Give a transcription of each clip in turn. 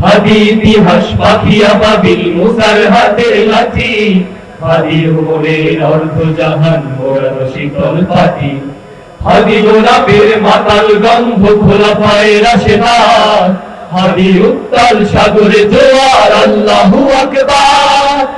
হাদি ইতিহাস মাতাল গন্ধ খোলা পায়ে রাশেদার হাদি উত্তাল সাগরে জোয়ার আল্লাহু আকবার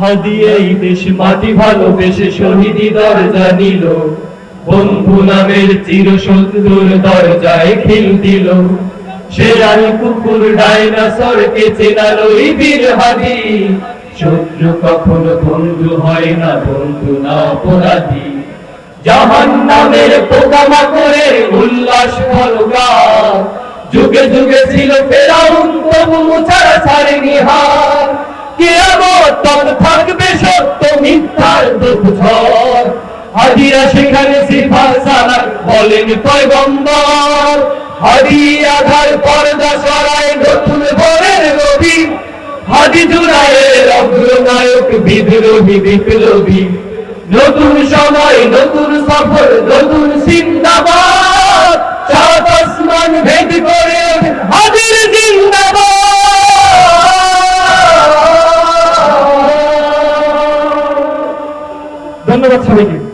হাদি এই দেশ মাটি ভালোবেসে শহীদি দরজা নিল। বন্ধু নামের চির শত্রুর দরজায় খিল দিল। কুকুর ডাইনাসরকে চেনালো এই বীর শত্রু কখনো বন্ধু হয় না, বন্ধু না অপরাধী। জাহান নামের পোকামাকড়ের উল্লাস হাজিরা সেখানে বলেন পয়গম্বর। পর্দা সরায় নতুন ভোরের রবি হাদি জুলাইয়ের অগ্রনায়ক বিদ্রোহী বিপ্লবী। নতুন সময়, নতুন সফর, নতুন সিন্দাবাদ ধন্যবাদ সবাইকে।